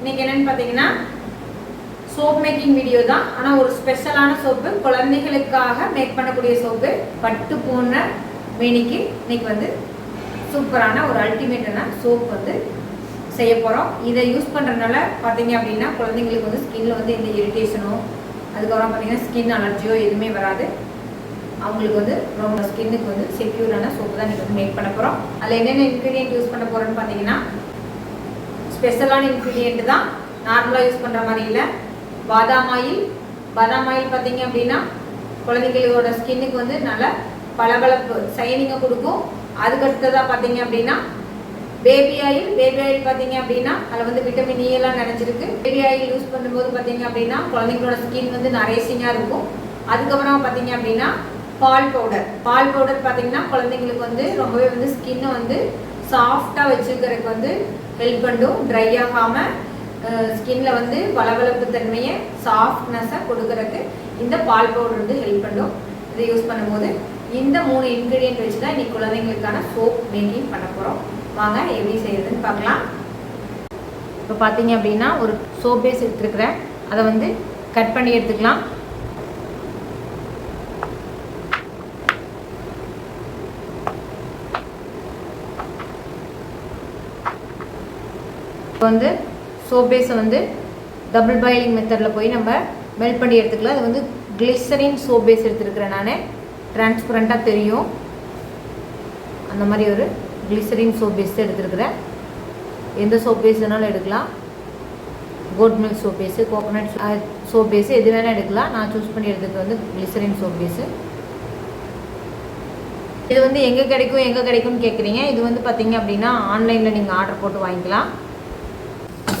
இன்னைக்கு என்னன்னு பார்த்தீங்கன்னா சோப் மேக்கிங் வீடியோ தான். ஆனால் ஒரு ஸ்பெஷலான சோப்பு குழந்தைகளுக்காக மேக் பண்ணக்கூடிய சோப்பு பட்டு போன மேனிக்கு இன்னைக்கு வந்து சூப்பரான ஒரு அல்டிமேட்டான சோப் வந்து செய்ய போகிறோம் இதை யூஸ் பண்ணுறதுனால பார்த்தீங்க அப்படின்னா குழந்தைங்களுக்கு வந்து ஸ்கின்ல வந்து எந்த இரிட்டேஷனோ அதுக்கப்புறம் பார்த்தீங்கன்னா ஸ்கின் அலர்ஜியோ எதுவுமே வராது. அவங்களுக்கு வந்து ரொம்ப ஸ்கின்னுக்கு வந்து செக்யூரான சோப்பு தான் நீங்கள் வந்து மேக் பண்ண போகிறோம் அதில் என்னென்ன இன்க்ரீடியன்ட் யூஸ் பண்ண போகிறோன்னு பார்த்தீங்கன்னா ஸ்பெஷலான இன்க்ரீடியன்ட் தான். நார்மலாக யூஸ் பண்ணுற மாதிரி இல்லை. பாதாம் ஆயில். பாதாம் ஆயில் பார்த்தீங்க அப்படின்னா குழந்தைங்களோட ஸ்கின்னுக்கு வந்து நல்ல பளபளப்பு சைனிங்கை கொடுக்கும். அதுக்கடுத்ததாக பார்த்தீங்க அப்படின்னா பேபி ஆயில் பேபி ஆயில் பார்த்தீங்க அப்படின்னா அதில் வந்து விட்டமின் இ e எல்லாம் நினைச்சிருக்கு பேபி ஆயில் யூஸ் பண்ணும்போது பார்த்தீங்க அப்படின்னா குழந்தைங்களோட ஸ்கின் வந்து நரேசிங்காக இருக்கும். அதுக்கப்புறம் பார்த்தீங்க அப்படின்னா பால் பவுடர் பால் பவுடர் பார்த்தீங்கன்னா குழந்தைங்களுக்கு வந்து ரொம்பவே வந்து ஸ்கின்னை வந்து சாஃப்டாக வச்சுக்கிறதுக்கு வந்து ஹெல்ப் பண்ணும். ட்ரை ஆகாமல் ஸ்கின்ல வந்து வளவளப்பு தன்மையை சாஃப்ட்னஸை கொடுக்கறதுக்கு இந்த பால் பவுடர் வந்து ஹெல்ப் பண்ணும். இதை யூஸ் பண்ணும்போது இந்த மூணு இன்க்ரீடியன்ட் வச்சு தான் இன்னைக்கு குழந்தைங்களுக்கான சோப் மேக்கிங் பண்ண போகிறோம் வாங்க எப்படி செய்யறதுன்னு பார்க்கலாம். இப்போ பார்த்தீங்க அப்படின்னா ஒரு சோப் பேஸ் எடுத்துருக்குறேன். அதை வந்து கட் பண்ணி எடுத்துக்கலாம். இப்போ வந்து சோப் பேஸை வந்து டபுள் பாயிலிங் மெத்தடில் போய் நம்ம மெல்ட் பண்ணி எடுத்துக்கலாம். அது வந்து கிளிசரின் சோப் பேஸ் எடுத்துருக்கிறேன் நான். டிரான்ஸ்பரண்ட்டாக தெரியும். அந்த மாதிரி ஒரு கிளிசரின் சோப் பேஸ் எடுத்துருக்கிறேன். எந்த சோப் பேஸ் வேணாலும் எடுக்கலாம். Goat milk soap base coconut soap base எது வேணால் எடுக்கலாம். நான் சூஸ் பண்ணி எடுத்துக்கிறது வந்து கிளிசரின் சோப் பேஸு இது வந்து எங்கே கிடைக்கும் எங்கே கிடைக்கும்னு கேட்குறீங்க இது வந்து பார்த்தீங்க அப்படின்னா ஆன்லைனில் நீங்கள் ஆர்டர் போட்டு வாங்கிக்கலாம்.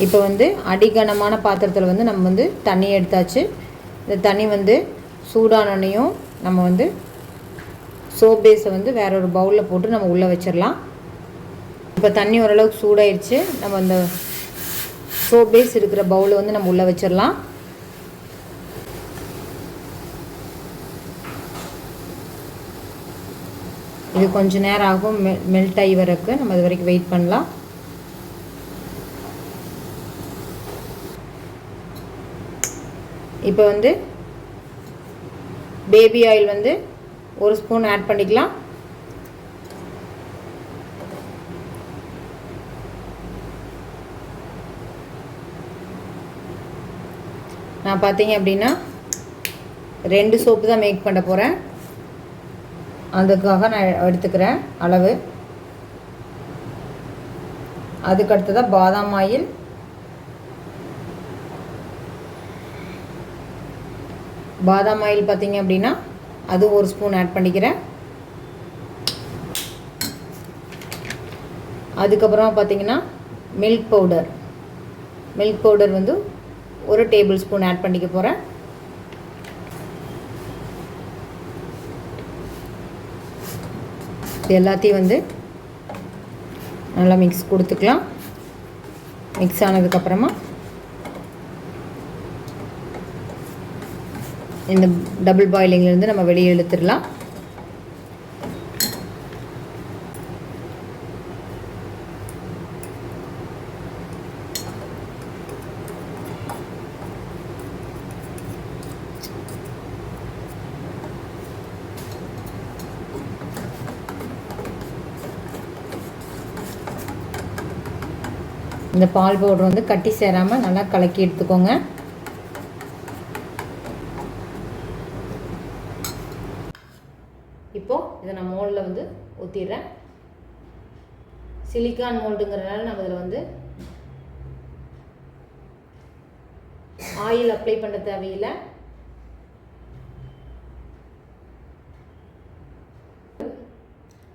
இப்போ வந்து அடிகனமான பாத்திரத்தில் வந்து நம்ம வந்து தண்ணி எடுத்தாச்சு. இந்த தண்ணி வந்து சூடானோனையும் நம்ம வந்து சோப் பேஸை வந்து வேற ஒரு பவுலில் போட்டு நம்ம உள்ளே வச்சிடலாம் இப்போ தண்ணி ஓரளவுக்கு சூடாயிடுச்சு நம்ம அந்த சோப் பேஸ் இருக்கிற பவுலை வந்து நம்ம உள்ளே வச்சிடலாம் இது கொஞ்சம் நேரம் ஆகும். மெ மெல்ட் ஆகி வரக்கு நம்ம அது வரைக்கும் வெயிட் பண்ணலாம். இப்போ வந்து பேபி ஆயில் வந்து ஒரு ஸ்பூன் ஆட் பண்ணிக்கலாம். நான் பார்த்தீங்க அப்படின்னா ரெண்டு சோப்பு தான் மேக் பண்ண போகிறேன் அதுக்காக நான் எடுத்துக்கிறேன் அளவு. அதுக்கு அடுத்ததாக பாதாம் ஆயில். பாதாம் ஆயில் பார்த்தீங்க அப்படின்னா அது ஒரு ஸ்பூன் ஆட் பண்ணிக்கிறேன். அதுக்கப்புறமா பார்த்தீங்கன்னா மில்க் பவுடர் மில்க் பவுடர் வந்து ஒரு டேபிள் ஸ்பூன் ஆட் பண்ணிக்க போகிறேன் இது எல்லாத்தையும் வந்து நல்லா மிக்ஸ் கொடுத்துக்கலாம். மிக்ஸ் ஆனதுக்கப்புறமா இந்த டபுள் பாயிலிங்லேருந்து நம்ம வெளியே இழுத்துடலாம். இந்த பால் பவுடர் வந்து கட்டி சேராமல் நல்லா கலக்கி எடுத்துக்கோங்க. இதை நான் மோல்டில் வந்து ஊற்றிடுறேன் சிலிக்கான் மோல்டுங்கிறனால நம்ம இதில் வந்து ஆயில் அப்ளை பண்ண தேவையில்லை.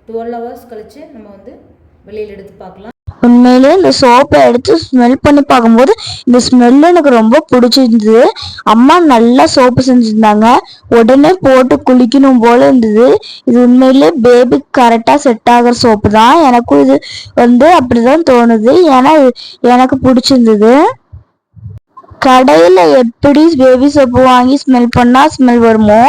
டுவெல் ஹவர்ஸ் கழித்து நம்ம வந்து வெளியில் எடுத்து பார்க்கலாம். உண்மையிலேயே இந்த சோப்பை எடுத்து ஸ்மெல் பண்ணி பார்க்கும்போது இந்த ஸ்மெல் எனக்கு ரொம்ப பிடிச்சிருந்தது. அம்மா நல்லா சோப்பு செஞ்சுருந்தாங்க. உடனே போட்டு குளிக்கணும் போல இருந்தது. இது உண்மையிலேயே பேபிக்கு கரெக்டாக செட் ஆகிற சோப்பு தான். எனக்கும் இது வந்து அப்படிதான் தோணுது. ஏன்னா எனக்கு பிடிச்சிருந்தது. கடையில் எப்படி பேபி சோப்பு வாங்கி ஸ்மெல் பண்ணால் ஸ்மெல் வருமோ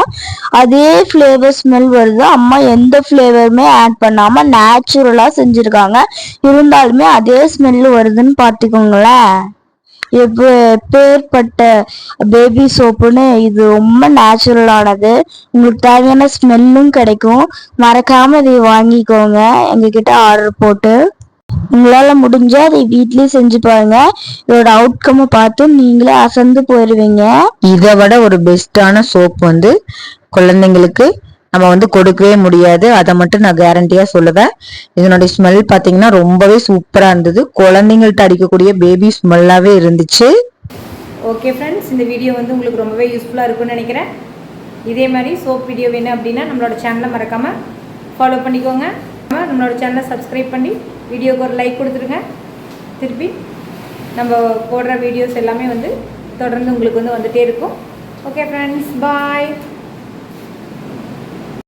அதே ஃப்ளேவர் ஸ்மெல் வருது. அம்மா எந்த ஃப்ளேவருமே ஆட் பண்ணாமல் நேச்சுரலாக செஞ்சுருக்காங்க. இருந்தாலுமே அதே ஸ்மெல் வருதுன்னு பார்த்துக்கோங்களேன். எப்ப எப்பேற்பட்ட பேபி சோப்புன்னு இது ரொம்ப நேச்சுரலானது உங்களுக்கு தேவையான ஸ்மெல்லும் கிடைக்கும். மறக்காமல் இதை வாங்கிக்கோங்க. எங்ககிட்ட ஆர்டர் போட்டு உங்களால முடிஞ்சா அதை வீட்லயே செஞ்சு பாருங்க. இதோட அவுட்கம்மை பார்த்து நீங்களே அசந்து போயிடுவீங்க இதை விட ஒரு பெஸ்டான சோப் வந்து குழந்தைங்களுக்கு நம்ம வந்து கொடுக்கவே முடியாது. அதை மட்டும் நான் கேரண்டியா சொல்லுவேன். இதனுடைய ஸ்மெல் பார்த்தீங்கன்னா ரொம்பவே சூப்பரா இருந்தது. குழந்தைங்கள்ட்ட அடிக்கக்கூடிய பேபி ஸ்மெல்லாவே இருந்துச்சு. ஓகே ஃப்ரெண்ட்ஸ் இந்த வீடியோ வந்து உங்களுக்கு ரொம்பவே யூஸ்ஃபுல்லாக இருக்கும்னு நினைக்கிறேன். இதே மாதிரி சோப் வீடியோ வேணும் அப்படின்னா நம்மளோட சேனலை மறக்காமல் ஃபாலோ பண்ணிக்கோங்க. நம்மளோட சேனலை சப்ஸ்கிரைப் பண்ணி வீடியோக்கு ஒரு லைக் கொடுத்துருங்க திருப்பி நம்ம போடுற வீடியோஸ் எல்லாமே வந்து தொடர்ந்து உங்களுக்கு வந்து வந்துகிட்டே இருக்கும். Okay friends bye